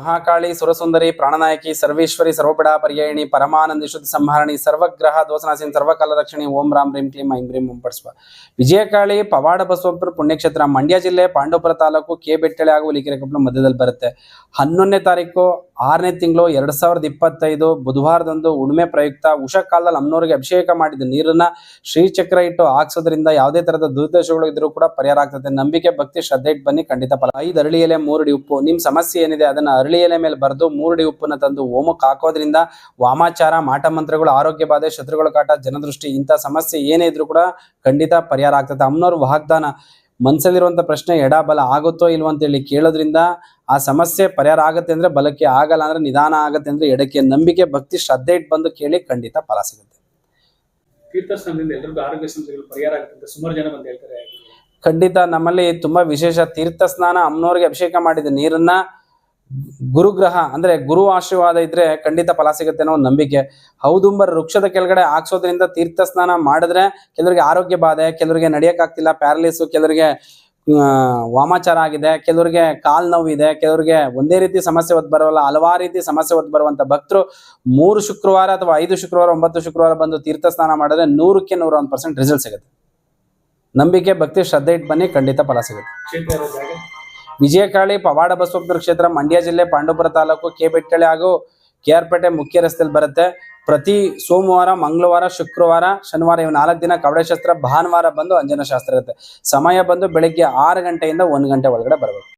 ಮಹಾಕಾಳಿ, ಸುರಸುಂದರಿ, ಪ್ರಾಣನಾಯಕಿ, ಸರ್ವೇಶ್ವರಿ, ಸರ್ವಪಡ ಪರ್ಯಾಯಿಣಿ, ಪರಮಾನಂದಿ ಶುದ್ಧ ಸಂಹಾರಣಿ, ಸರ್ವಗ್ರಹ ದೋಸನಾಸೀನ್ ಸರ್ವಕಾಲ ರಕ್ಷಣೆ ಓಂ ರಾಮ್ ರೀಂ ಕ್ಲೀಂ, ಐಂ ಬ್ರೀಂ ಮುಂಪಡಿಸುವ ಪಡಿಸುವ ವಿಜಯಕಾಳಿ, ಪವಾಡ ಬಸವಪುರ, ಪುಣ್ಯಕ್ಷೇತ್ರ, ಮಂಡ್ಯ ಜಿಲ್ಲೆ, ಪಾಂಡವಪುರ ತಾಲೂಕು, ಕೆ ಬೆಟ್ಟಳೆ ಹಾಗೂ ಲಿಕೆರೆ ಮಧ್ಯದಲ್ಲಿ ಬರುತ್ತೆ. ಹನ್ನೊಂದನೇ ತಾರೀಕು ಆರನೇ ತಿಂಗಳು ಎರಡ್ ಸಾವಿರದ ಇಪ್ಪತ್ತೈದು ಬುಧವಾರದಂದು ಉಣ್ಮೆ ಪ್ರಯುಕ್ತ ಉಷಾ ಕಾಲದಲ್ಲಿ ಅಮ್ಮನವರಿಗೆ ಅಭಿಷೇಕ ಮಾಡಿದ ನೀರನ್ನ ಶ್ರೀಚಕ್ರ ಇಟ್ಟು ಹಾಕ್ಸೋದ್ರಿಂದ ಯಾವುದೇ ತರದ ದುರ್ದೋಷಗಳು ಇದ್ರೂ ಕೂಡ ಪರಿಹಾರ ಆಗ್ತದೆ. ನಂಬಿಕೆ, ಭಕ್ತಿ, ಶ್ರದ್ಧೆ ಇಟ್ಟು ಬನ್ನಿ, ಖಂಡಿತ ಫಲ. ಐದು ಅರಳಿ ಎಲೆ ಮೂರಡಿ ಉಪ್ಪು. ನಿಮ್ ಸಮಸ್ಯೆ ಏನಿದೆ, ಅದನ್ನ ಅರಳಿ ಎಲೆ ಮೇಲೆ ಬರೆದು ಮೂರಡಿ ಉಪ್ಪನ್ನ ತಂದು ಹೋಮಕ್ಕೆ ಹಾಕೋದ್ರಿಂದ ವಾಮಾಚಾರ, ಮಾಟ ಮಂತ್ರಗಳು, ಆರೋಗ್ಯ ಬಾಧೆ, ಶತ್ರುಗಳ ಕಾಟ, ಜನದೃಷ್ಟಿ ಇಂಥ ಸಮಸ್ಯೆ ಏನೇ ಇದ್ರೂ ಕೂಡ ಖಂಡಿತ ಪರಿಹಾರ ಆಗ್ತದೆ. ಅಮ್ಮನವ್ರ ವಾಗ್ದಾನ ಮನ್ಸಲ್ಲಿರುವಂತ ಪ್ರಶ್ನೆ ಎಡ ಬಲ ಆಗುತ್ತೋ ಇಲ್ವೋ ಅಂತೇಳಿ ಕೇಳೋದ್ರಿಂದ ಆ ಸಮಸ್ಯೆ ಪರಿಹಾರ ಆಗುತ್ತೆ ಅಂದ್ರೆ ಬಲಕ್ಕೆ ಆಗಲ್ಲ ಅಂದ್ರೆ ನಿಧಾನ ಆಗುತ್ತೆ ಅಂದ್ರೆ ಎಡಕ್ಕೆ ನಂಬಿಕೆ ಭಕ್ತಿ ಶ್ರದ್ಧೆ ಇಟ್ಟು ಬಂದು ಕೇಳಿ ಖಂಡಿತ ಫಲ ಸಿಗುತ್ತೆ. ತೀರ್ಥಸ್ಥಾನದಿಂದ ಎಲ್ರಿಗೂ ಆರೋಗ್ಯ ಸಮಸ್ಯೆಗಳು ಪರಿಹಾರ ಆಗುತ್ತೆ ಸುಮಾರು ಜನ ಬಂದು ಹೇಳ್ತಾರೆ. ಖಂಡಿತ ನಮ್ಮಲ್ಲಿ ತುಂಬಾ ವಿಶೇಷ ತೀರ್ಥ ಸ್ನಾನ ಅಮ್ಮನವ್ರಿಗೆ ಅಭಿಷೇಕ ಮಾಡಿದ ನೀರನ್ನ ಗುರುಗ್ರಹ ಅಂದ್ರೆ ಗುರು ಆಶೀರ್ವಾದ ಇದ್ರೆ ಖಂಡಿತ ಫಲ ಸಿಗುತ್ತೆ ಅನ್ನೋ ಒಂದು ನಂಬಿಕೆ. ಹೌದುಂಬರ್ ವೃಕ್ಷದ ಕೆಳಗಡೆ ಹಾಕ್ಸೋದ್ರಿಂದ ತೀರ್ಥ ಸ್ನಾನ ಮಾಡಿದ್ರೆ ಕೆಲವರಿಗೆ ಆರೋಗ್ಯ ಬಾಧೆ, ಕೆಲವರಿಗೆ ನಡೆಯಕ್ಕಾಗ್ತಿಲ್ಲ, ಪ್ಯಾರಲಿಸು, ಕೆಲವರಿಗೆ ವಾಮಾಚಾರ ಆಗಿದೆ, ಕೆಲವರಿಗೆ ಕಾಲ್ ನೋವಿದೆ, ಕೆಲವರಿಗೆ ಒಂದೇ ರೀತಿ ಸಮಸ್ಯೆ ಹೊತ್ತು ಬರೋಲ್ಲ, ಹಲವಾರು ರೀತಿ ಸಮಸ್ಯೆ ಹೊತ್ತು ಬರುವಂತ ಭಕ್ತರು ಮೂರು ಶುಕ್ರವಾರ ಅಥವಾ ಐದು ಶುಕ್ರವಾರ, ಒಂಬತ್ತು ಶುಕ್ರವಾರ ಬಂದು ತೀರ್ಥ ಸ್ನಾನ ಮಾಡಿದ್ರೆ ನೂರಕ್ಕೆ ನೂರ ಒಂದು ಪರ್ಸೆಂಟ್ ರಿಸಲ್ಟ್ ಸಿಗುತ್ತೆ. ನಂಬಿಕೆ, ಭಕ್ತಿ, ಶ್ರದ್ಧೆ ಇಟ್ಟು ಬನ್ನಿ, ಖಂಡಿತ ಫಲ ಸಿಗುತ್ತೆ. ವಿಜಯಕಾಳಿ ಪವಾಡ ಬಸವಪುರ ಕ್ಷೇತ್ರ ಮಂಡ್ಯ ಜಿಲ್ಲೆ ಪಾಂಡವಪುರ ತಾಲೂಕು ಕೆ ಹಾಗೂ ಕೆ ಆರ್ ಪೇಟೆ ಮುಖ್ಯ ರಸ್ತೆಯಲ್ಲಿ ಬರುತ್ತೆ. ಪ್ರತಿ ಸೋಮವಾರ, ಮಂಗಳವಾರ, ಶುಕ್ರವಾರ, ಶನಿವಾರ ಇವು ನಾಲ್ಕು ದಿನ ಕವಡೆ ಶಾಸ್ತ್ರ ಭಾನುವಾರ ಬಂದು ಅಂಜನ ಶಾಸ್ತ್ರ ಇರುತ್ತೆ. ಸಮಯ ಬಂದು ಬೆಳಿಗ್ಗೆ ಆರು ಗಂಟೆಯಿಂದ ಒಂದು ಗಂಟೆ ಒಳಗಡೆ ಬರಬೇಕು.